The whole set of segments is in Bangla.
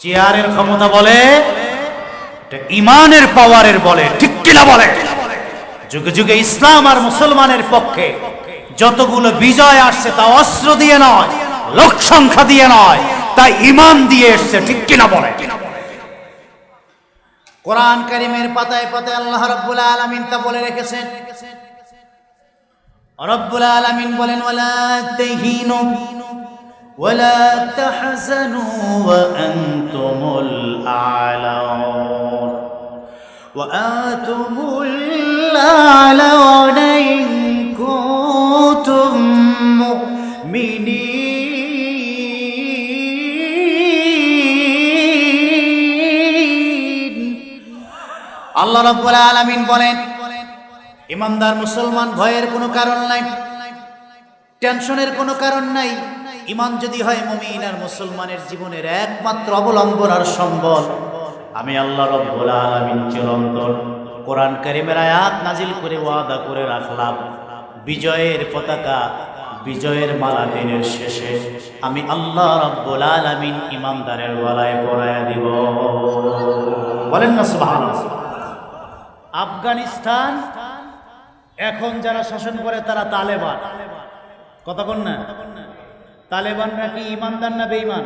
চেয়ারের ক্ষমতা বলে ইমানের পাওয়ারের বলে, ঠিক কিনা বলে? যুগে যুগে ইসলাম আর মুসলমানের পক্ষে যতগুলো বিজয় আসছে তা অস্ত্র দিয়ে নয়, লোক সংখ্যা দিয়ে নয়, তা ইমান দিয়ে এসছে, ঠিক কিনা বলে? কোরআন কারিমের পাতায় পাতায় আল্লাহ রব্বুল আলামিন তা বলে রেখেছেন। রব্বুল আলামিন বলেন, ওয়ালা তাহিনু ওয়ালা তাহজানু ওয়া আনতুমুল আ'লাউন وأنتم الأعلون إن كنتم مؤمنين আল্লাহ রাব্বুল আলামিন বলেন ইমানদার মুসলমান ভয়ের কোনো কারণ নাই টেনশনের কোনো কারণ নাই ইমান যদি হয় মমিন আর মুসলমানের জীবনের একমাত্র অবলম্বন আর সম্বল। আমি আল্লাহ রব্বুল আলামিন চিরন্তন। কোরআন কারিমের আয়াত নাজিল করে ওয়াদা করে রাখলাম। বিজয়ের পতাকা বিজয়ের মালা দিনের শেষে আমি আল্লাহ রব্বুল আলামিন ইমানদারের গলায় পরায়া দিব। বলেন না সুবহানাল্লাহ। আফগানিস্তান, এখন যারা শাসন করে তারা তালেবান। কতক্ষণ না। তালেবান নাকি ইমানদার না বেঈমান?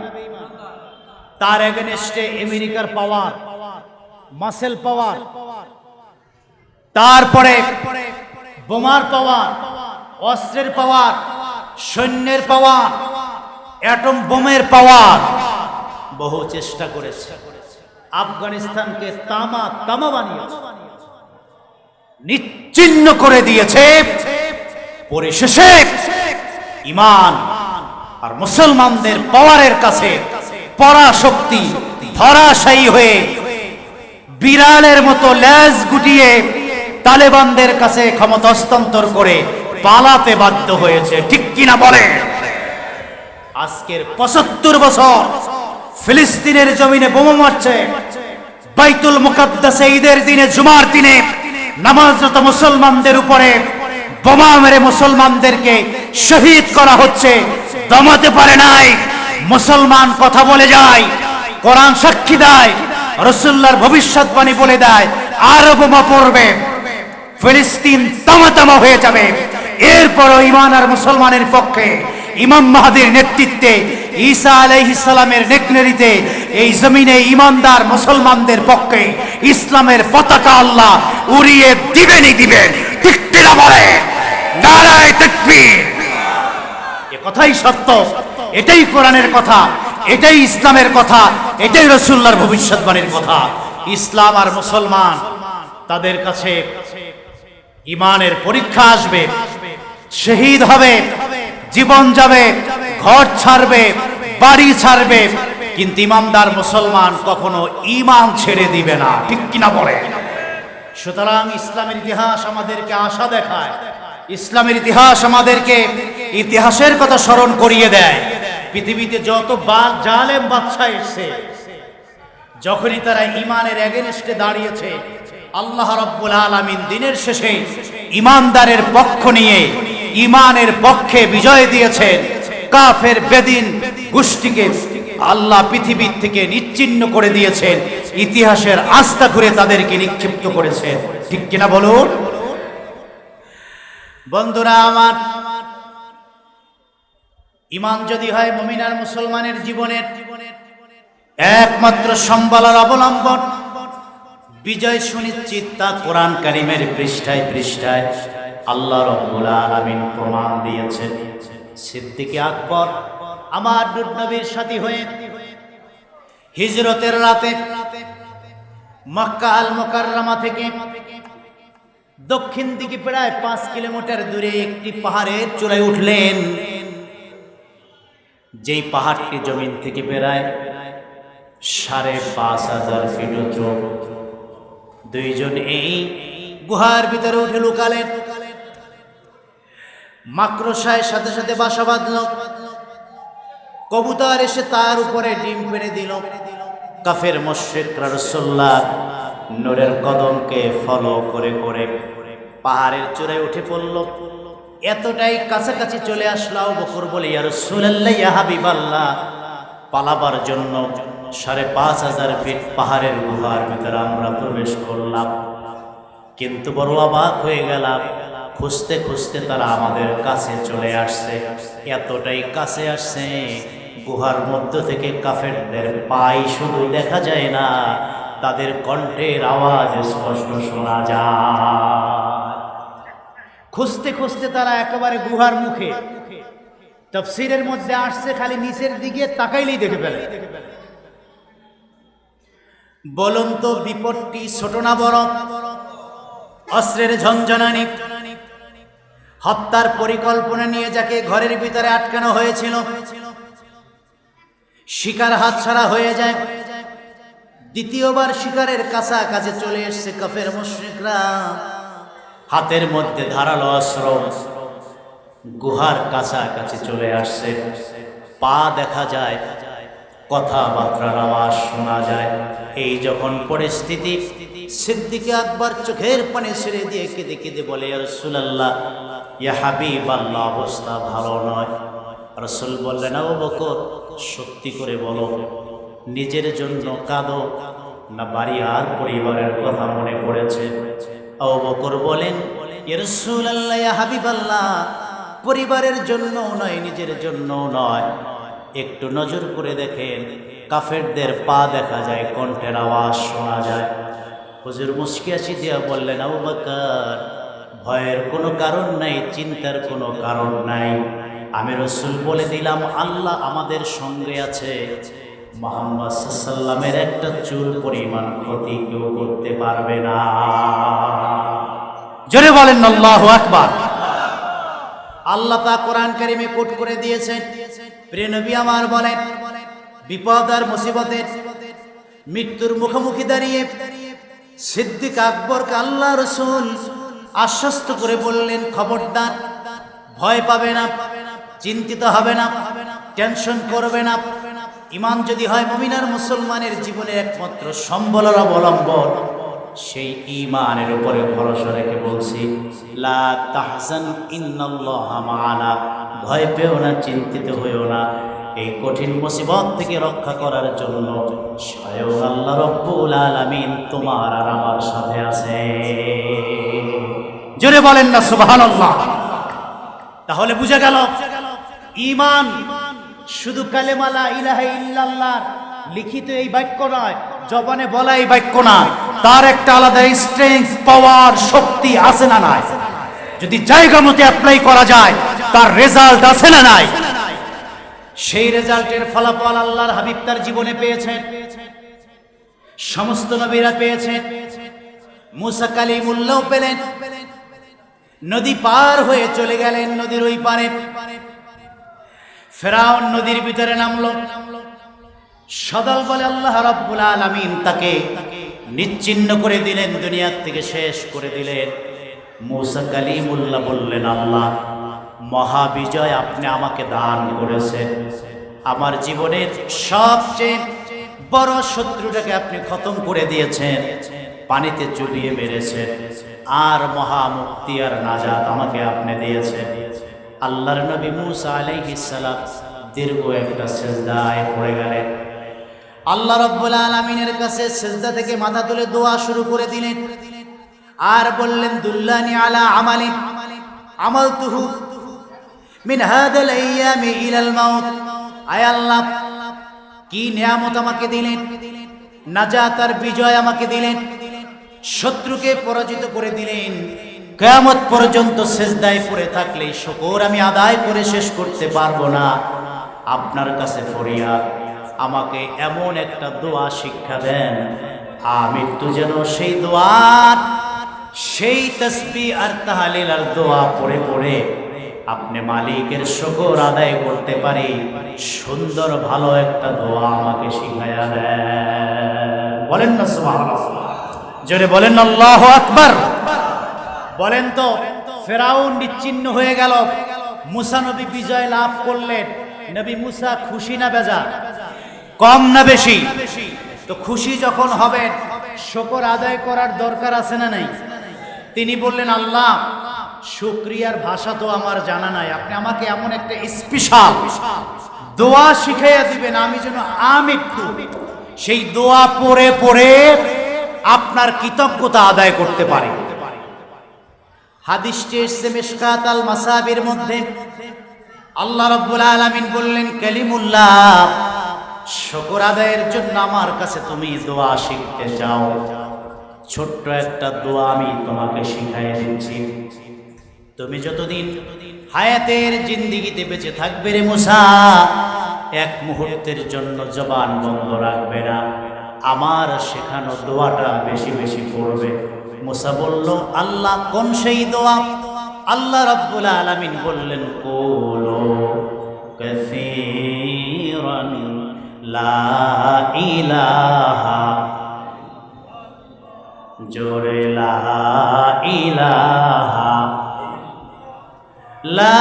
তার এগেনস্টে আমেরিকার পাওয়ার, মাসেল পাওয়ার, তারপরে বোমার পাওয়ার, অস্ত্রের পাওয়ার, সৈন্যের পাওয়ার, অ্যাটম বোমের পাওয়ার, বহু চেষ্টা করেছে। আফগানিস্তানকে তামা তামা বানিয়েছে। নিচ্ছিন্ন করে দিয়েছে। পরিশেষে ইমান আর মুসলমানদের পাওয়ারের কাছে পরাশক্তি ধরাশায়ী হয়ে বিড়ালের মতো ল্যাজ গুটিয়ে তালেবানদের কাছে ক্ষমতা হস্তান্তর করে পালাতে বাধ্য হয়েছে। ঠিক কিনা বলে? আজকের পঁচাত্তর বছর ফিলিস্তিনের জমিনে বোমা মারছে বাইতুল মুকাদ্দাসে ঈদের দিনে, জুমার দিনে নামাজরত মুসলমানদের উপরে বোমা মেরে মুসলমানদেরকে শহীদ করা হচ্ছে। দমাতে পারে নাই। মুসলমান কথা বলে যায়, কোরআন সাক্ষী দেয় রসুল্লার ভবিষ্যৎবাণী বলে দেয় আরও বোমা পড়বে, ফিলিস্তিন তামাতামা হয়ে যাবে। এরপরও ইমান আর মুসলমানের পক্ষে ইমাম মাহাদির নেতৃত্বে, ঈসা আলাইহিস সালামের নেকনেরিতে এই জমিনে ইমানদার মুসলমানদের পক্ষে ইসলামের পতাকা আল্লাহ উড়িয়ে দিবেনই দিবেন। ঠিক কিনা বলে? নারায় তাকবীর। কথাই সত্য। এটাই কোরআনের কথা, এটাই ইসলামের কথা, এটাই রসুল্লাহর ভবিষ্যৎবাণীর কথা। ইসলাম আর মুসলমান, তাদের কাছে ইমানের পরীক্ষা আসবে, শহীদ হবে, জীবন যাবে, ঘর ছাড়বে, বাড়ি ছাড়বে, কিন্তু ইমানদার মুসলমান কখনো ইমান ছেড়ে দিবে না, ঠিক কিনা বলে? সুতরাং ইসলামের ইতিহাস আমাদেরকে আশা দেখায়, ইসলামের ইতিহাস আমাদেরকে ইতিহাসের কথা স্মরণ করিয়ে দেয়। পৃথিবীতে যত জালেম বাদশা এসছে, যখনই তারা ইমানের এগেনস্টে দাঁড়িয়েছে, আল্লাহ রব্বুল আলামিন দিনের শেষে ইমানদারের পক্ষ নিয়ে ইমানের পক্ষে বিজয় দিয়েছেন কাফের বেদিন গোষ্ঠীকে আল্লাহ পৃথিবীর থেকে নিচ্ছিন্ন করে দিয়েছেন। ইতিহাসের আস্থা ঘুরে তাদেরকে নিক্ষিপ্ত করেছেন। ঠিক কিনা বলুন? বন্ধুরা আমার ইমান যদি হয় মমিনার মুসলমানের জীবনের জীবনের একমাত্র সম্বলার অবলম্বন। বিজয় সুনিশ্চিত তা কোরআন কারিমের পৃষ্ঠায় পৃষ্ঠায় আল্লাহ রব্বুল আলামিন প্রমাণ দিয়েছেন। সিদ্দিকে আকবর, আমার নবীর সাথী হয়ে হিজরতের রাতে মক্কা আল মোকাররমা থেকে দক্ষিণ দিকে প্রায় পাঁচ কিলোমিটার দূরে একটি পাহাড়ের চূড়ায় উঠলেন। যেই পাহাড়টি জমিন থেকে বেড়ায় সাড়ে পাঁচ হাজার ফিট উঁচু দুইজন এই গুহার ভিতরে উঠে লুকালেন। মাকড়সায় সাথে সাথে বাসা বাঁধল। কবুতর এসে তার উপরে ডিম পেড়ে দিল। কাফের মশের রাসূলুল্লাহ নূরের কদমকে ফলো করে করে পাহাড়ের চূড়ায় উঠে পড়ল। এতটাই কাছাকাছি চলে আসলো বকর বলে পালাবার জন্য সাড়ে পাঁচ হাজার ফিট পাহাড়ের গুহার ভিতরে আমরা প্রবেশ করলাম। কিন্তু বড় অবাক হয়ে গেলাম, খুঁজতে খুঁজতে তারা আমাদের কাছে চলে আসছে। এতটাই কাছে আসছে, গুহার মধ্য থেকে কাফেরদের পাই শুধু দেখা যায় না, তাদের কণ্ঠের আওয়াজ স্পষ্ট শোনা যায়। খুঁজতে খুঁজতে তারা একেবারে গুহার মুখে। তফসিরের মধ্যে আসছে, খালি নিচের দিকে তাকাইলেই দেখে ফেলে। বলুন তো, বিপদটি ছোট না বড়? অস্ত্রের ঝঞ্ঝনানি হত্যার পরিকল্পনা নিয়ে যাকে ঘরের ভিতরে আটকানো হয়েছিল, শিকার হাতছাড়া হয়ে যায়। দ্বিতীয়বার শিকারের কাছাকাছি চলে এসছে কফের মুশ্রিকরা। হাতের মধ্যে ধারালো অস্ত্র গুহার কাছাকাছি চলে আসছে। পা দেখা যায়, কথাবার্তার আওয়াজ শোনা যায়। এই যখন পরিস্থিতি, সিদ্দিকে আকবর চোখের পানি ছেড়ে দিয়ে কেঁদে কেঁদে বলে রসুলাল্লাহ, ইয়া হাবিব আল্লাহ অবস্থা ভালো নয়। রসুল বললেন ও বকর, সত্যি করে বলো, নিজের জন্য কাঁদো না, বাড়ি আর পরিবারের কথা মনে পড়েছে? বকর বলেন পরিবারের জন্য নয়, নিজের জন্য নয়। একটু নজর করে দেখেন, কাফেরদের পা দেখা যায়, কণ্ঠের আওয়াজ শোনা যায়। হুজুর মুসকিয়াছি দিয়া বললেন, আবু বাকার, ভয়ের কোনো কারণ নাই, চিন্তার কোনো কারণ নাই। আমি রসুল বলে দিলাম, আল্লাহ আমাদের সঙ্গে আছে। মোহাম্মদ সাল্লামের একটা চুল পরিমাণ ক্ষতি কেউ করতে পারবে না। জোরে বলেন আল্লাহ আকবার। আল্লাহ তা কোরআন কারিমে কোট করে দিয়েছেন। প্রিয় নবী আমার বলেন, বিপদ আর মুসিবতের মৃত্যুর মুখোমুখি দাঁড়িয়ে সিদ্দিক আকবরকে আল্লাহ রসুল আশ্বস্ত করে বললেন, খবরদার, ভয় পাবে না, চিন্তিত হবে না, টেনশন করবে না। ইমান যদি হয় মমিনার মুসলমানের জীবনের একমাত্র সম্বলের অবলম্বন, সেই ইমানের উপরে ভরসা রেখে বলছি, লা তাহজান ইন্নাল্লাহা ভয় পেও না, চিন্তিত হইও না। এই কঠিন মুসিবত থেকে রক্ষা করার জন্য স্বয়ং আল্লাহ রব্বুল আলামিন তোমার আর আমার সাথে আছে। জোরে বলেন না, সুবহানাল্লাহ। তাহলে বুঝে গেল, ইমান শুধু কালেমালা ইলাহা ইল্লাল্লাহ, লিখিত এই বাক্য নয়, জবানে বলা এই বাক্য না তার একটা আলাদা স্ট্রেংথ পাওয়ার শক্তি আছে না নাই? যদি জায়গা মতো অ্যাপ্লাই করা যায়, তার রেজাল্ট আছে না নাই? সেই রেজাল্টের ফলাফল আল্লাহর হাবিব তার জীবনে পেয়েছেন। সমস্ত নবীরা পেয়েছেন। মুসা কালিমুল্লাহ পেলেন। নদী পার হয়ে চলে গেলেন নদীর ওই পারে। ফেরাউন নদীর ভিতরে নামলো। সদল বলে, আল্লাহ রব্বুল আলামিন তাকে নিচ্ছিন্ন করে দিলেন, দুনিয়ার থেকে শেষ করে দিলেন। মুসা কালিমুল্লাহ বললেন, আল্লাহ, মহাবিজয় আপনি আমাকে দান করেছেন। আমার জীবনের সবচেয়ে বড় শত্রুটাকে আপনি খতম করে দিয়েছেন, পানিতে চুবিয়ে মেরেছেন। আর মহামুক্তি আর নাজাত আমাকে আপনি দিয়েছেন। আল্লাহর নবী মুসা আলাইহিস সালাম দীর্ঘ একটা সেজদায় পড়ে গেলেন। আল্লাহ রব্বুল আলমিনের কাছে সেজদা থেকে মাথা তুলে দোয়া শুরু করে দিলেন। আর বললেন, দুল্লানি আলা আমালিন আমল তুহু মিন হাদাল আইয়ামি ইলাল মাউত। আয় আল্লাহ, কি নিয়ামত আমাকে দিলেন, নাজাত আর বিজয় আমাকে দিলেন, শত্রুকে পরাজিত করে দিলেন। কেয়ামত পর্যন্ত সেজদায় পড়ে থাকলে শকর আমি আদায় করে শেষ করতে পারব না। আপনার কাছে ফরিয়াদ, আমাকে এমন একটা দোয়া শিক্ষা দেন আমৃত্যু যেন সেই দোয়ার, সেই তসবি আর তাহালিল আর দোয়া পড়ে পড়ে আপনি মালিকের শকর আদায় করতে পারি। সুন্দর, ভালো একটা দোয়া আমাকে শিখাইয়া দেন। বলেন না সুবহানাল্লাহ। জোরে বলেন, আল্লাহ আকবার। বলেন তো, ফেরাউন বিচ্ছিন্ন হয়ে গেল। মুসা নবী বিজয় লাভ করলেন। নবী মুসা খুশি না বেজা? কম না বেশি? তো খুশি যখন হবেন, শকর আদায় করার দরকার আছে না নাই? তিনি বললেন, আল্লাহ, শুক্রিয়ার ভাষা তো আমার জানা নাই। আপনি আমাকে এমন একটা স্পেশাল দোয়া শিখাইয়া দিবেন, আমি যেন আমৃত্যু সেই দোয়া পড়ে পড়ে আপনার কৃতজ্ঞতা আদায় করতে পারে। হাদিসটি এসছে মিশকাত আল মাসাবির মধ্যে আল্লাহ রাব্বুল আলামিন বললেন, কালিমুল্লাহ, শুকর আদায়ের জন্য আমার কাছে তুমি দোয়া শিখতে চাও। ছোট্ট একটা দোয়া আমি তোমাকে শিখাই দিচ্ছি। তুমি যতদিন হায়াতের জিন্দিগিতে বেঁচে থাকবে রে মুসা, এক মুহূর্তের জন্য জবান বন্ধ রাখবে না। আমার শেখানো দোয়াটা বেশি বেশি পড়বে। মুসা বলল, আল্লাহ কোন সেই দোয়া? আল্লাহ রাব্বুল আলামিন বললেন, কোলো জোরে লা ইলাহা লা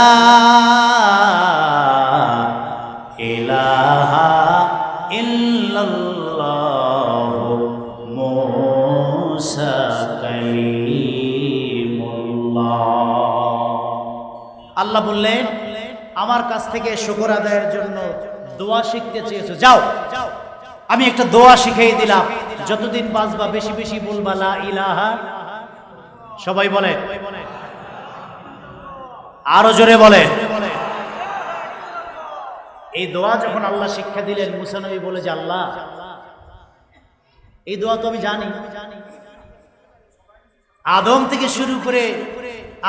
ইলাহা আল্লাহ বললেন, আমার কাছ থেকে শুকর আদায়ের জন্য দোয়া শিখতে চেয়েছো। যাও। আমি একটা দোয়া শিখিয়ে দিলাম। যতদিন বাঁচবা, বেশি বেশি বলবা, লা ইলাহা সবাই বলে। আরও জোরে বলে। এই দোয়া যখন আল্লাহ শিক্ষা দিলেন মুসানবী বলে যে, আল্লাহ, এই দোয়া তো আমি জানি। আদম থেকে শুরু করে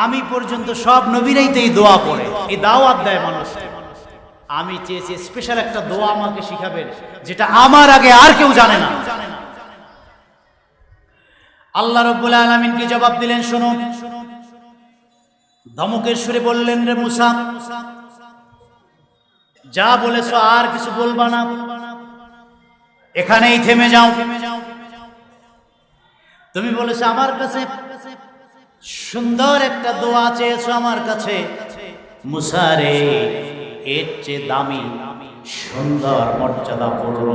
আমি পর্যন্ত সব নবীরাই তো এই দোয়া পড়ে। এই দাওয়াত দেয় মানুষ। আমি চেয়েছি স্পেশাল একটা দোয়া আমাকে শিখাবেন, যেটা আমার আগে আর কেউ জানে না। আল্লাহ রব্বুল আলমিনকে জবাব দিলেন শুনুন। ধমকের সুরে বললেন রে মুসা, যা বলেছ আর কিছু বলবা না। এখানেই থেমে যাও। তুমি বলেছ আমার কাছে সুন্দর একটা দোয়া চেয়েছো আমার কাছে। মুসারে, এর চেয়ে দামি, সুন্দর মর্যাদা মর্যাদাপূর্ণ,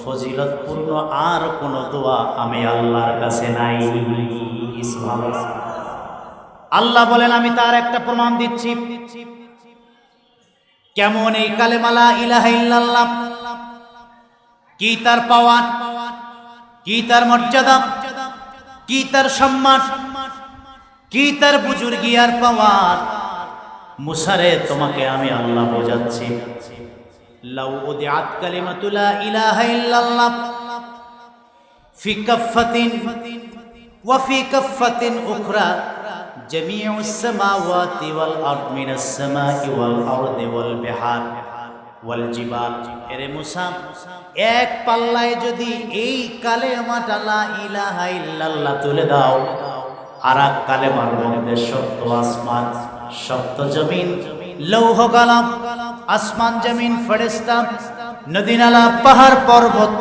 ফজিলতপূর্ণ আর কোনো দোয়া আমি আল্লাহর কাছে নাই। আল্লাহ বলেন, আমি তার একটা প্রমাণ দিচ্ছি। কেমন এই কালেমালা ইলাহা কি তার পাওয়ার? কি তার মর্যাদা? কি তার সম্মান? কি তার বুজুর্গি আর পাওয়ার? মুসারে, তোমাকে আমি আল্লাহ বোঝাচ্ছি। লাউ উদিআত কালিমাতু লা ইলাহা ইল্লাল্লাহ। ফি কাফফাতিন ওয়া ফি কাফফাতিন উখরা। মিনাস সামাই ওয়াল আরদি ওয়াল বিহার ওয়াল জিবাল। এরে মুসা, এক পাল্লায় যদি এই কালেমাটা লা ইলাহা ইল্লাল্লাহ তুলে দাও আর এক কালেমার মধ্যে সপ্ত আসমান, সপ্ত জমিন, লৌহ কালাম, আসমান জমিন ফেরেস্তা নদী নালা পাহাড় পর্বত,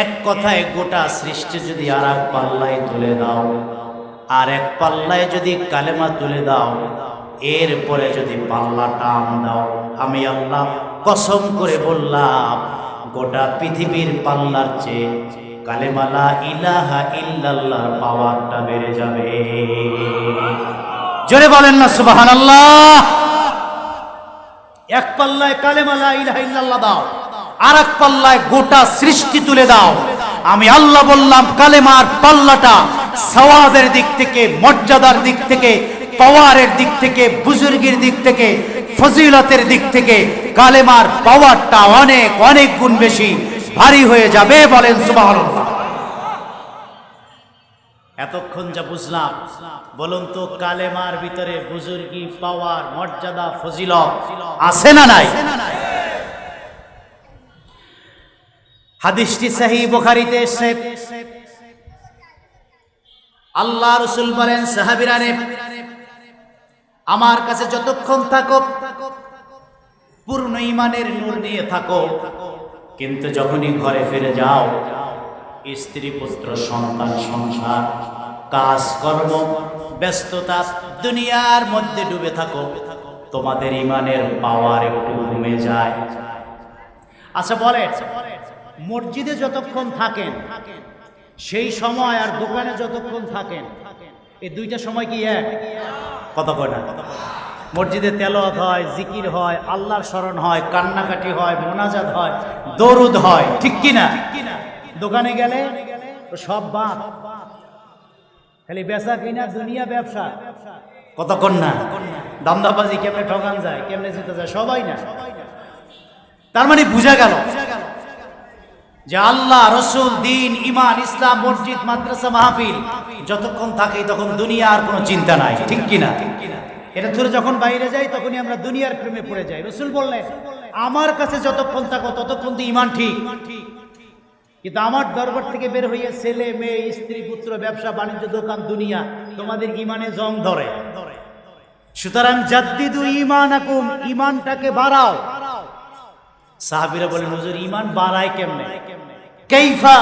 এক কথায় গোটা সৃষ্টি যদি আর এক পাল্লায় তুলে দাও, আর এক পাল্লায় যদি কালেমা তুলে দাও, এরপরে যদি পাল্লা টান দাও, আমি আল্লাহ কসম করে বললাম, গোটা পৃথিবীর পাল্লার চেয়ে কালেমালা ইলাহা ইল্লাল্লাহর পাওয়ারটা বেড়ে যাবে। জোরে বলেন না সুবাহান আল্লাহ এক পাল্লায় কালেমালা ইলাহা ইল্লাল্লাহ দাও আর এক পাল্লায় গোটা সৃষ্টি তুলে দাও। আমি আল্লাহ বললাম, কালেমার পাল্লাটা সওয়াবের দিক থেকে, মর্যাদার দিক থেকে, পাওয়ারের দিক থেকে, বুজুর্গের দিক থেকে, ফজিলতের দিক থেকে, কালেমার পাওয়ারটা অনেক অনেক গুণ বেশি। ভারী হয়ে যাবে বলেন সুবহানাল্লাহ। এতক্ষণ যা বুঝলাম, বলুন তো কালেমার ভিতরে বুজুর্গি পাওয়ার মর্যাদা, ফজিলত আছে না নাই? হাদিসটি সাহি বুখারীতে আল্লাহ রসুল বলেন, সাহাবিরানে, আমার কাছে যতক্ষণ থাকো পূর্ণ ইমানের নূর নিয়ে থাকো কিন্তু যখনই ঘরে ফিরে যাও, স্ত্রী, পুত্র, সন্তান, সংসার, কাজকর্ম, ব্যস্ততা দুনিয়ার মধ্যে ডুবে থাকো, তোমাদের ইমানের পাওয়ার একটু কমে যায়। আচ্ছা বলে মসজিদে যতক্ষণ থাকেন, সেই সময় আর দোকানে যতক্ষণ থাকেন, এই দুইটা সময় কি এক? কত কয় না? মসজিদে তেলত হয়, জিকির হয়, আল্লাহর স্মরণ হয়, কান্নাকাটি হয়, মোনাজাত হয়, দরুদ হয়, ঠিক কি না দোকানে গেলে সব বাদ। খালি বেচা কিনা দুনিয়া ব্যবসা। কতক্ষণ না। দামদাবাজি কেমনে ঠকান যায়, কেমনে জিতে যায়, সবাই না। তার মানে বুঝা গেল যে আল্লাহ, রসুল, দিন ইমান ইসলাম, মসজিদ, মাদ্রাসা, মাহফিল, যতক্ষণ থাকে তখন দুনিয়া আর কোনো চিন্তা নাই, ঠিক কিনা? এটা ধরে যখন বাইরে যাই, তখনই আমরা দুনিয়ার প্রেমে পড়ে যাই। রসুল বললেন, আমার কাছে যতক্ষণ থাকো, ততক্ষণ তো ইমান ঠিক। কিন্তু আমার দরবার থেকে বের হইয়া ছেলে, মেয়ে, স্ত্রী, পুত্র, ব্যবসা, বাণিজ্য, দোকান, দুনিয়া, তোমাদের ইমানে জং ধরে। সুতরাং, জাদ্দিদু ইমান আকুম ইমানটাকে বাড়াও। সাহাবিরা বলেন, হুজুর ইমান বাড়ায় কেমনে? কাইফা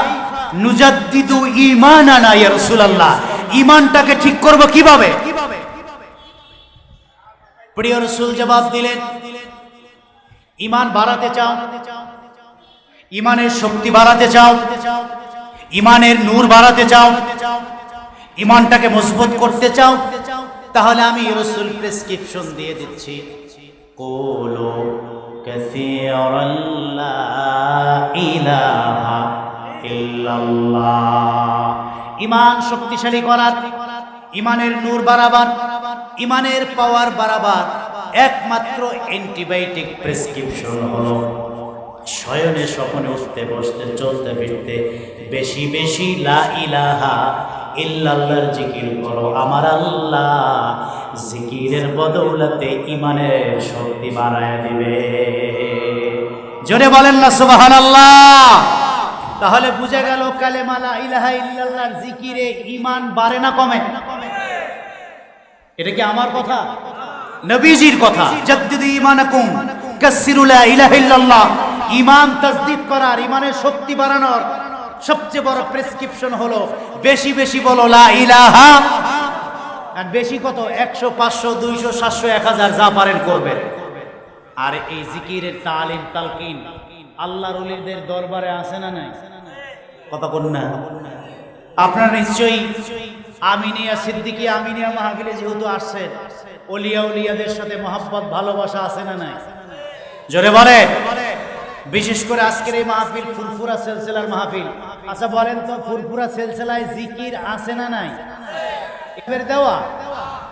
নুজাদ্দিদু ঈমানানা, ইয়া রাসূলুল্লাহ, ঈমানটাকে ঠিক করব কীভাবে? প্রিয় রাসূল জবাব দিলেন ইমান বাড়াতে চাও ইমানের শক্তি বাড়াতে চাও ইমানের নূর বাড়াতে চাও ইমানটাকে মজবুত করতে চাও তাহলে আমি রসুল প্রেসক্রিপশন দিয়ে দিচ্ছি। কোলো ইমান শক্তিশালী করার ইমানের নূর বাড়াবার ইমানের পাওয়ার বাড়াবার একমাত্র অ্যান্টিবায়োটিক প্রেসক্রিপশন হলো শয়নে স্বপনে উঠতে, বসতে, চলতে, ফিরতে, বেশি বেশি লা ইলাহা ইল্লাল্লাহর জিকির করো। আমার আল্লাহ জিকিরের বদৌলতে ইমানের শক্তি বাড়ায় দিবে। জোরে বলেন না, সুবহানাল্লাহ। তাহলে বুঝে গেল কালেমা লা ইলাহা ইল্লাল্লাহর জিকিরে ইমান বাড়ে না কমে? এটা কি আমার কথা? নবীজির কথা। জাদ্দিদু ঈমানাকুম কাসসিরু লা ইলাহা ইল্লাল্লাহ। ইমান তাসদিদ করার ইমানের শক্তি বাড়ানোর সবচেয়ে বড় প্রেসক্রিপশন হলো বেশি বেশি বলো লা ইলাহা। আর বেশি কত? একশো পাঁচশো দুইশো সাতশো এক হাজার যা পারেন করবেন। আর এই জিকিরের তালিম তালকিন আল্লাহর ওলিদের দরবারে আছে না নাই? কথা বল না। আপনারা নিশ্চয়ই আমিনিয়া সিদ্দিকী আমিনিয়া মাহফিলে যেহেতু আসছেন, অলিয়া উলিয়াদের সাথে মহাব্বত, ভালোবাসা আছে না নাই? জোরে বলে। বিশেষ করে আজকের এই মাহফিল ফুরফুরা সেলসেলার মাহফিল। আচ্ছা বলেন তো, ফুরফুরা সেলসেলায় জিকির আছে না নাই? এবার দেওয়া।